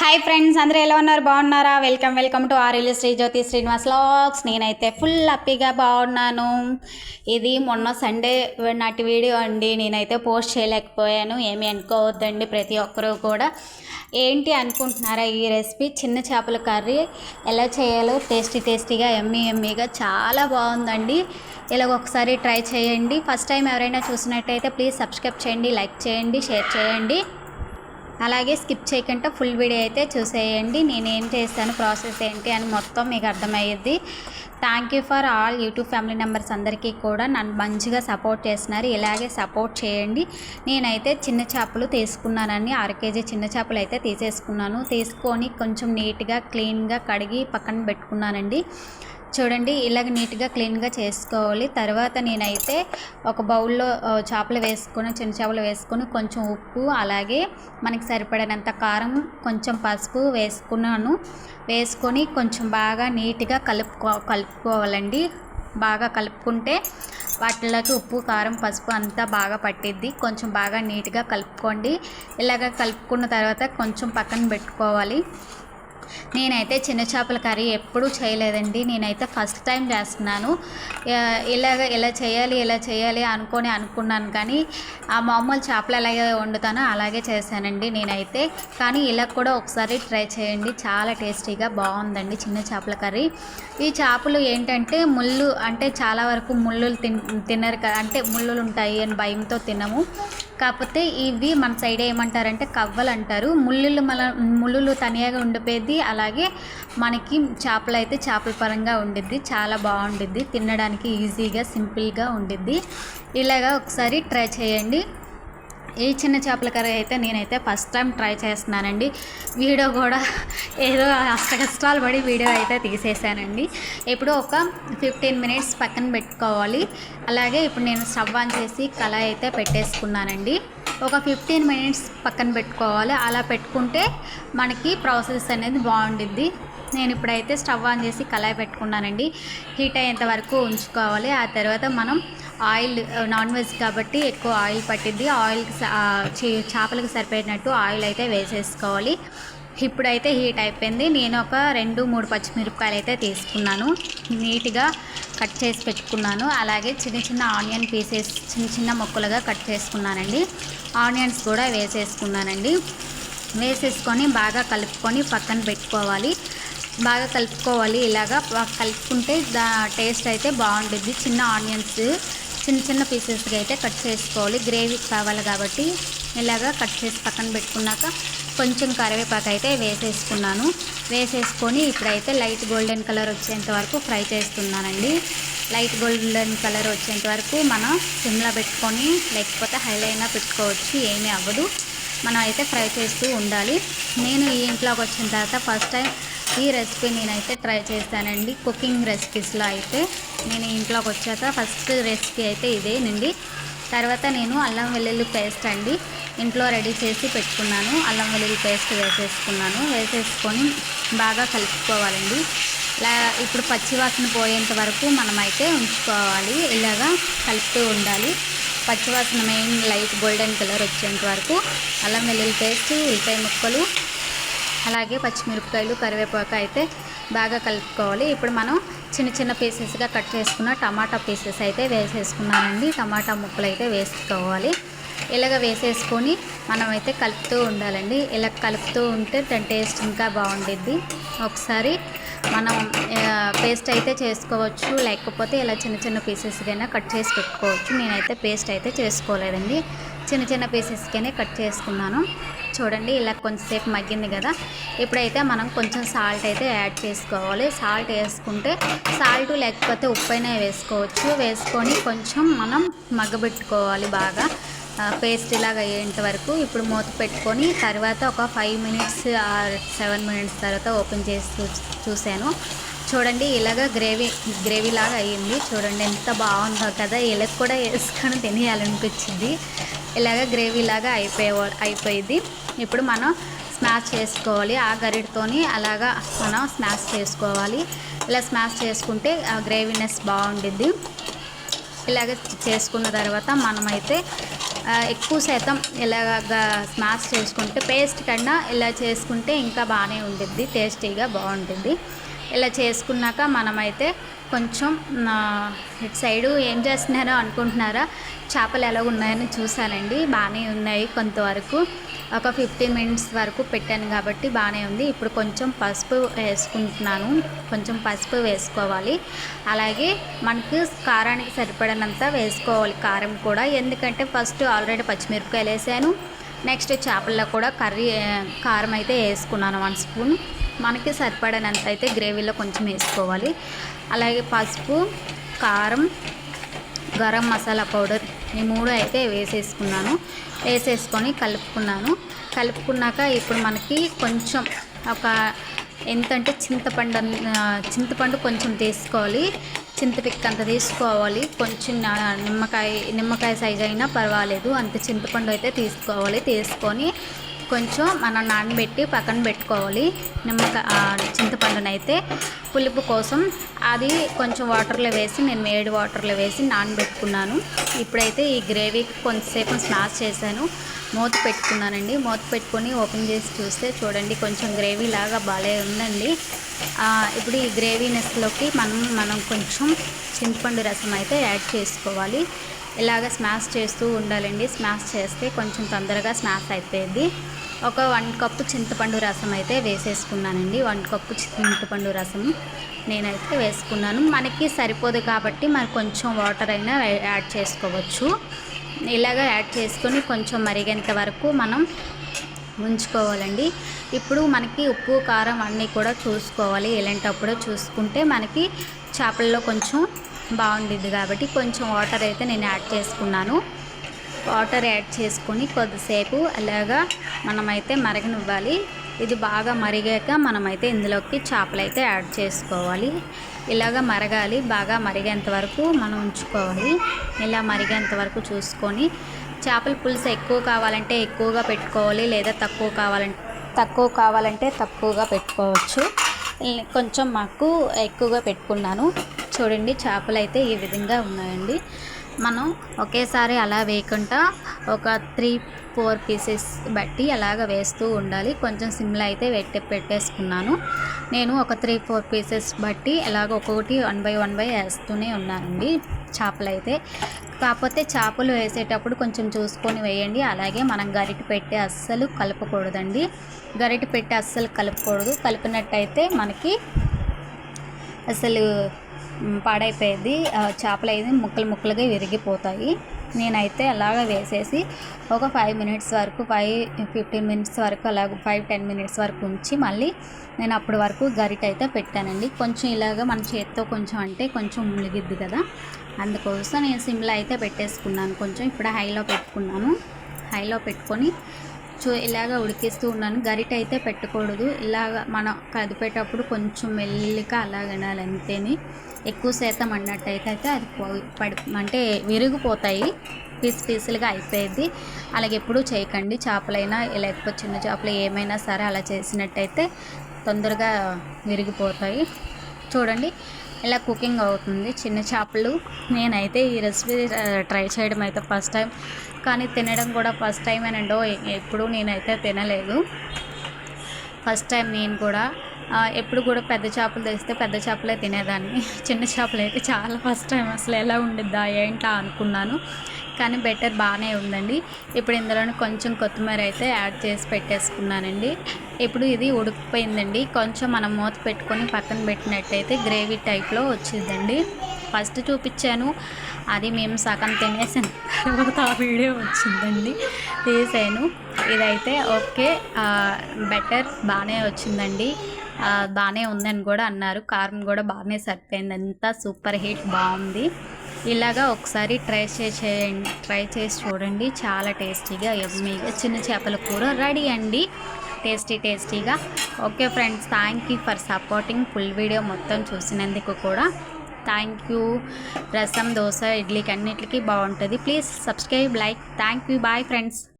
Hi friends అందరూ ఎలా ఉన్నారు? బాగున్నారా? Welcome welcome to RL Sri Jyothi Srinivas lakhs నేనైతే ఫుల్ హ్యాపీగా బాగున్నాను. ఇది మొన్న సండే నాటి వీడియో అండి. నేనైతే పోస్ట్ చేయలేకపోయాను. ఏమి అనుకోవద్దండి ప్రతి ఒక్కరూ కూడా. ఏంటి అనుకుంటున్నారా ఈ రెసిపీ చిన్న చేపల కర్రీ ఎలా చేయాలో? టేస్టీ టేస్టీగా ఎమ్మీ ఎమ్మీగా చాలా బాగుందండి. ఇలా ఒకసారి ట్రై చేయండి. ఫస్ట్ టైం ఎవరైనా చూసినట్టయితే ప్లీజ్ సబ్స్క్రైబ్ చేయండి లైక్ చేయండి షేర్ చేయండి. అలాగే స్కిప్ చేయకుండా ఫుల్ వీడియో అయితే చూసేయండి. నేనేం చేస్తాను ప్రాసెస్ ఏంటి అని మొత్తం మీకు అర్థమయ్యేది. Thank you for all YouTube family members అందరికీ కూడా నన్ను మంచిగా సపోర్ట్ చేస్తున్నారు. ఇలాగే సపోర్ట్ చేయండి. నేనైతే చిన్న చేపలు తీసుకున్నానని అర కేజీ చిన్న చేపలు అయితే తీసేసుకున్నాను. తీసుకొని కొంచెం నీట్గా క్లీన్గా కడిగి పక్కన పెట్టుకున్నానండి. చూడండి ఇలాగ నీట్గా క్లీన్గా చేసుకోవాలి. తర్వాత నేనైతే ఒక బౌల్లో చేపలు వేసుకొని చిన్న చేపలు వేసుకొని కొంచెం ఉప్పు అలాగే మనకి సరిపడినంత కారం కొంచెం పసుపు వేసుకున్నాను. వేసుకొని కొంచెం బాగా నీట్గా కలుపుకో కలుపుకోవాలండి. బాగా కలుపుకుంటే వాటిలోకి ఉప్పు కారం పసుపు అంతా బాగా పట్టిద్ది. కొంచెం బాగా నీట్గా కలుపుకోండి. ఇలాగ కలుపుకున్న తర్వాత కొంచెం పక్కన పెట్టుకోవాలి. నేనైతే చిన్న చేపల కర్రీ ఎప్పుడూ చేయలేదండి. నేనైతే ఫస్ట్ టైం చేస్తున్నాను. ఇలాగ ఇలా చేయాలి ఇలా చేయాలి అనుకొని అనుకున్నాను కానీ ఆ మామూలు చేపలు ఎలాగే వండుతానో అలాగే చేశానండి నేనైతే. కానీ ఇలా కూడా ఒకసారి ట్రై చేయండి. చాలా టేస్టీగా బాగుందండి చిన్న చేపల కర్రీ. ఈ చేపలు ఏంటంటే ముళ్ళు అంటే చాలా వరకు ముళ్ళు తిన్ తినరు కదా అంటే ముళ్ళులు ఉంటాయి అని భయంతో తినము. కాకపోతే ఇవి మన సైడ్ ఏమంటారంటే కవ్వలు అంటారు ముళ్ళులు మన ముళ్ళులు తనియాగా ఉండిపోయేది. అలాగే మనకి చేపలు అయితే చేపల పరంగా ఉండిద్ది. చాలా బాగుండిద్ది. తినడానికి ఈజీగా సింపుల్గా ఉండిద్ది. ఇలాగా ఒకసారి ట్రై చేయండి. ఈ చిన్న చేపల కర్రీ అయితే నేనైతే ఫస్ట్ టైం ట్రై చేస్తున్నానండి. వీడియో కూడా ఏదో అష్ట కష్టాలు పడి వీడియో అయితే తీసేసానండి. ఇప్పుడు ఒక ఫిఫ్టీన్ మినిట్స్ పక్కన పెట్టుకోవాలి. అలాగే ఇప్పుడు నేను స్టవ్ ఆన్ చేసి కళాయి అయితే పెట్టేసుకున్నానండి. ఒక ఫిఫ్టీన్ మినిట్స్ పక్కన పెట్టుకోవాలి. అలా పెట్టుకుంటే మనకి ప్రాసెస్ అనేది బాగుండిద్ది. నేను ఇప్పుడైతే స్టవ్ ఆన్ చేసి కళాయి పెట్టుకున్నానండి. హీట్ అయ్యేంత వరకు ఉంచుకోవాలి. ఆ తర్వాత మనం ఆయిల్ నాన్ వెజ్ కాబట్టి ఎక్కువ ఆయిల్ పట్టిద్ది. ఆయిల్కి చే- చేపలకు సరిపోయినట్టు ఆయిల్ అయితే వేసేసుకోవాలి. ఇప్పుడైతే హీట్ అయిపోయింది. నేను ఒక రెండు మూడు పచ్చిమిరపకాయలు అయితే తీసుకున్నాను. నీట్గా కట్ చేసి పెట్టుకున్నాను. అలాగే చిన్న చిన్న ఆనియన్ పీసెస్ చిన్న చిన్న ముక్కలుగా కట్ చేసుకున్నానండి. ఆనియన్స్ కూడా వేసేసుకున్నానండి. వేసేసుకొని బాగా కలుపుకొని పక్కన పెట్టుకోవాలి. బాగా కలుపుకోవాలి. ఇలాగా కలుపుకుంటే దా టేస్ట్ అయితే బాగుంటుంది చిన్న ఆనియన్స్ చిన్న చిన్న పీసెస్గా అయితే కట్ చేసుకోవాలి. గ్రేవీ కావాలి కాబట్టి ఇలాగా కట్ చేసి పక్కన పెట్టుకున్నాక కొంచెం కరివేపాకు అయితే వేసేసుకున్నాను. వేసేసుకొని ఇప్పుడైతే లైట్ గోల్డెన్ కలర్ వచ్చేంత వరకు ఫ్రై చేస్తున్నానండి. లైట్ గోల్డెన్ కలర్ వచ్చేంత వరకు మనం సిమ్లో పెట్టుకొని లేకపోతే హైలైనా పెట్టుకోవచ్చు. ఏమీ అవ్వదు. మనం అయితే ఫ్రై చేస్తూ ఉండాలి. నేను ఈ ఇంట్లోకి వచ్చిన తర్వాత ఫస్ట్ టైం ఈ రెసిపీ నేనైతే ట్రై చేశానండి. కుకింగ్ రెసిపీస్లో అయితే నేను ఇంట్లోకి వచ్చాక ఫస్ట్ రెసిపీ అయితే ఇదేనండి. తర్వాత నేను అల్లం వెల్లుల్లి పేస్ట్ అండి ఇంట్లో రెడీ చేసి పెట్టుకున్నాను. అల్లం వెల్లుల్లి పేస్ట్ వేసేసుకున్నాను. వేసేసుకొని బాగా కలుపుకోవాలండి. ఇలా ఇప్పుడు పచ్చివాసన పోయేంత వరకు మనమైతే ఉంచుకోవాలి. ఇలాగా కలుపుతూ ఉండాలి. పచ్చివాసన మెయిన్ లైట్ గోల్డెన్ కలర్ వచ్చేంత వరకు అల్లం వెల్లుల్లి పేస్ట్ ఉల్లిపాయ ముక్కలు అలాగే పచ్చిమిరపకాయలు కరివేపాకు అయితే బాగా కలుపుకోవాలి. ఇప్పుడు మనం చిన్న చిన్న పీసెస్గా కట్ చేసుకున్న టమాటా పీసెస్ అయితే వేసేసుకున్నానండి టమాటా ముక్కలు అయితే వేసుకోవాలి. ఇలాగ వేసేసుకొని మనం అయితే కలుపుతూ ఉండాలండి. ఇలా కలుపుతూ ఉంటే దాని టేస్ట్ ఇంకా బాగుండిద్ది. ఒకసారి మనం పేస్ట్ అయితే చేసుకోవచ్చు. లేకపోతే ఇలా చిన్న చిన్న పీసెస్కైనా కట్ చేసి పెట్టుకోవచ్చు. నేనైతే పేస్ట్ అయితే చేసుకోలేదండి. చిన్న చిన్న పీసెస్కినే కట్ చేసుకున్నాను. చూడండి ఇలా కొంచెంసేపు మగ్గింది కదా. ఇప్పుడైతే మనం కొంచెం సాల్ట్ అయితే యాడ్ చేసుకోవాలి. సాల్ట్ వేసుకుంటే సాల్ట్ లేకపోతే ఉప్పు అయినా వేసుకోవచ్చు. వేసుకొని కొంచెం మనం మగ్గబెట్టుకోవాలి బాగా. పేస్ట్ ఇలాగ అయ్యేంత వరకు ఇప్పుడు మూత పెట్టుకొని తర్వాత ఒక five minutes or seven minutes తర్వాత ఓపెన్ చేసి చూ- చూడండి ఇలాగ గ్రేవీ గ్రేవీ లాగా అయ్యింది. చూడండి ఎంత బాగుందో కదా. ఇలా కూడా వేసుకొని తినేయాలనిపించింది. ఇలాగ గ్రేవీ లాగా అయిపోయే అయిపోయింది. ఇప్పుడు మనం స్మాష్ చేసుకోవాలి. ఆ గరిటతోని అలాగా మనం స్మాష్ చేసుకోవాలి. ఇలా స్మాష్ చేసుకుంటే ఆ గ్రేవీనెస్ బాగుండిద్ది. ఇలాగ చేసుకున్న తర్వాత మనమైతే ఎక్కువ శాతం ఇలాగ స్మాష్ చేసుకుంటే పేస్ట్ కన్నా ఇలా చేసుకుంటే ఇంకా బాగానే ఉండిద్ది టేస్టీగా బాగుంటుంది. ఇలా చేసుకున్నాక మనమైతే కొంచెం ఇటు సైడు ఏం చేస్తున్నారో అనుకుంటున్నారా? చేపలు ఎలా ఉన్నాయని చూశానండి. బాగానే ఉన్నాయి కొంతవరకు. ఒక ఫిఫ్టీన్ మినిట్స్ వరకు పెట్టాను కాబట్టి బాగానే ఉంది. ఇప్పుడు కొంచెం పసుపు వేసుకుంటున్నాను. కొంచెం పసుపు వేసుకోవాలి. అలాగే మనకి కారానికి సరిపడినంత వేసుకోవాలి కారం కూడా. ఎందుకంటే ఫస్ట్ ఆల్రెడీ పచ్చిమిరపకాయలు వేసాను. నెక్స్ట్ చేపల్లో కూడా కర్రీ కారం అయితే వేసుకున్నాను వన్ స్పూన్. మనకి సరిపడనంత అయితే గ్రేవీలో కొంచెం వేసుకోవాలి. అలాగే పసుపు కారం గరం మసాలా పౌడర్ ఈ మూడు అయితే వేసేసుకున్నాను. వేసేసుకొని కలుపుకున్నాను. కలుపుకున్నాక ఇప్పుడు మనకి కొంచెం ఒక ఎంతంటే చింతపండు చింతపండు కొంచెం తీసుకోవాలి. చింతపిక్క అంత తీసుకోవాలి. కొంచెం నిమ్మకాయ నిమ్మకాయ సైజ్ అయినా పర్వాలేదు. అంత చింతపండు అయితే తీసుకోవాలి. తీసుకొని కొంచెం మనం నానబెట్టి పక్కన పెట్టుకోవాలి. నిమ్మకాయ చింతపండునైతే పులుపు కోసం అది కొంచెం వాటర్లో వేసి నేను వేడి వాటర్లో వేసి నానబెట్టుకున్నాను. ఇప్పుడైతే ఈ గ్రేవీకి కొంచెంసేపు స్మాష్ చేశాను. మూత పెట్టుకున్నానండి. మూత పెట్టుకొని ఓపెన్ చేసి చూస్తే చూడండి కొంచెం గ్రేవీ లాగా బాగా ఉందండి. ఇప్పుడు ఈ గ్రేవీనెస్లోకి మనం మనం కొంచెం చింతపండు రసం అయితే యాడ్ చేసుకోవాలి. ఇలాగ స్మాష్ చేస్తూ ఉండాలండి. స్మాష్ చేస్తే కొంచెం తొందరగా స్మాష్ అయిపోయింది. ఒక వన్ కప్పు చింతపండు రసం అయితే వేసేసుకున్నానండి. వన్ కప్పు చింతపండు రసం నేనైతే వేసుకున్నాను. మనకి సరిపోదు కాబట్టి మరి కొంచెం వాటర్ అయినా యాడ్ చేసుకోవచ్చు. ఇలాగ యాడ్ చేసుకొని కొంచెం మరిగేంత వరకు మనం ఉంచుకోవాలండి ఇప్పుడు మనకి ఉప్పు కారం అన్నీ కూడా చూసుకోవాలి. ఇలాంటప్పుడు చూసుకుంటే మనకి చేపల్లో కొంచెం బాగుండిద్ది కాబట్టి కొంచెం వాటర్ అయితే నేను యాడ్ చేసుకున్నాను. వాటర్ యాడ్ చేసుకొని కొద్దిసేపు అలాగా మనమైతే మరగనివ్వాలి. ఇది బాగా మరిగాక మనమైతే ఇందులోకి చేపలు అయితే యాడ్ చేసుకోవాలి. ఇలాగ మరగాలి బాగా మరిగేంత వరకు మనం ఉంచుకోవాలి. ఇలా మరిగేంత వరకు చూసుకొని చేపల పులుసు ఎక్కువ కావాలంటే ఎక్కువగా పెట్టుకోవాలి లేదా తక్కువ కావాలంటే తక్కువ కావాలంటే తక్కువగా పెట్టుకోవచ్చు. కొంచెం మాకు ఎక్కువగా పెట్టుకున్నాను. చూడండి చేపలు అయితే ఈ విధంగా ఉన్నాయండి. మనం ఒకేసారి అలా వేయకుండా ఒక త్రీ ఫోర్ పీసెస్ బట్టి అలాగ వేస్తూ ఉండాలి. కొంచెం సిమ్లో అయితే పెట్టి పెట్టేసుకున్నాను. నేను ఒక త్రీ ఫోర్ పీసెస్ బట్టి ఎలాగ ఒక్కొక్కటి వన్ బై వన్ బై వేస్తూనే ఉన్నానండి చేపలు అయితే కాకపోతే చేపలు వేసేటప్పుడు కొంచెం చూసుకొని వేయండి. అలాగే మనం గరిటె పెట్టి అస్సలు కలపకూడదండి. గరిటె పెట్టి అస్సలు కలపకూడదు. కలిపినట్టయితే మనకి అసలు పాడైపోయేది. చేపలు అయితే ముక్కలు ముక్కలుగా విరిగిపోతాయి. నేనైతే అలాగ వేసేసి ఒక ఫైవ్ మినిట్స్ వరకు ఫైవ్ ఫిఫ్టీన్ మినిట్స్ వరకు అలాగ ఫైవ్ టెన్ మినిట్స్ వరకు ఉంచి మళ్ళీ నేను అప్పటి వరకు గరిట అయితే పెట్టానండి. కొంచెం ఇలాగ మన చేత్తో కొంచెం అంటే కొంచెం మునిగిద్ది కదా. అందుకోసం నేను సిమ్లో అయితే పెట్టేసుకున్నాను. కొంచెం ఇప్పుడు హైలో పెట్టుకున్నాను. హైలో పెట్టుకొని చూ ఇలాగ ఉడికిస్తూ ఉన్నాను. గరిట అయితే పెట్టకూడదు. ఇలాగ మనం కదిపేటప్పుడు కొంచెం మెల్లిగా అలాగనాలి అంతేని. ఎక్కువ శాతం అన్నట్టయితే అయితే అది పడి అంటే విరిగిపోతాయి. పీస్ పీసులుగా అయిపోయేది. అలాగే ఎప్పుడూ చేయకండి. చేపలైనా లేకపోతే చిన్న చేపలు ఏమైనా సరే అలా చేసినట్టయితే తొందరగా విరిగిపోతాయి. చూడండి ఇలా కుకింగ్ అవుతుంది. చిన్న చేపలు. నేనైతే ఈ రెసిపీ ట్రై చేయడం అయితే ఫస్ట్ టైం. కానీ తినడం కూడా ఫస్ట్ టైం అండో ఎప్పుడు నేనైతే తినలేదు. ఫస్ట్ టైం నేను కూడా ఎప్పుడు కూడా పెద్ద చేపలు తెస్తే పెద్ద చేపలే తినేదాన్ని. చిన్న చేపలు అయితే చాలా ఫస్ట్ టైం అసలు ఎలా ఉండిద్దా ఏంటా అనుకున్నాను. కానీ బెటర్ బాగానే ఉందండి. ఇప్పుడు ఇందులోనే కొంచెం కొత్తిమీర అయితే యాడ్ చేసి పెట్టేసుకున్నానండి. ఇప్పుడు ఇది ఉడికిపోయిందండి. కొంచెం మనం మూత పెట్టుకొని పక్కన పెట్టినట్టయితే గ్రేవీ టైప్లో వచ్చిందండి. ఫస్ట్ చూపించాను. అది మేము సగం తినేసిన తర్వాత ఆ వీడియో వచ్చిందండి. తీసాను ఇదైతే ఓకే బెటర్ బాగానే వచ్చిందండి. బాగానే ఉందని కూడా అన్నారు. కారం కూడా బాగానే సరిపోయింది. అంతా సూపర్ హిట్ బాగుంది. ఇలాగా ఒకసారి ట్రై చేసేయండి ట్రై చేసి చూడండి. చాలా టేస్టీగా ఎమ్మీగా చిన్న చేపల కూర రెడీ అండి. టేస్టీ టేస్టీగా. Okay friends thank you for supporting full video మొత్తం చూసినందుకు కూడా. Thank you. రసం దోశ ఇడ్లీకి అన్నిటికీ బాగుంటుంది. Please subscribe like. Thank you. Bye friends.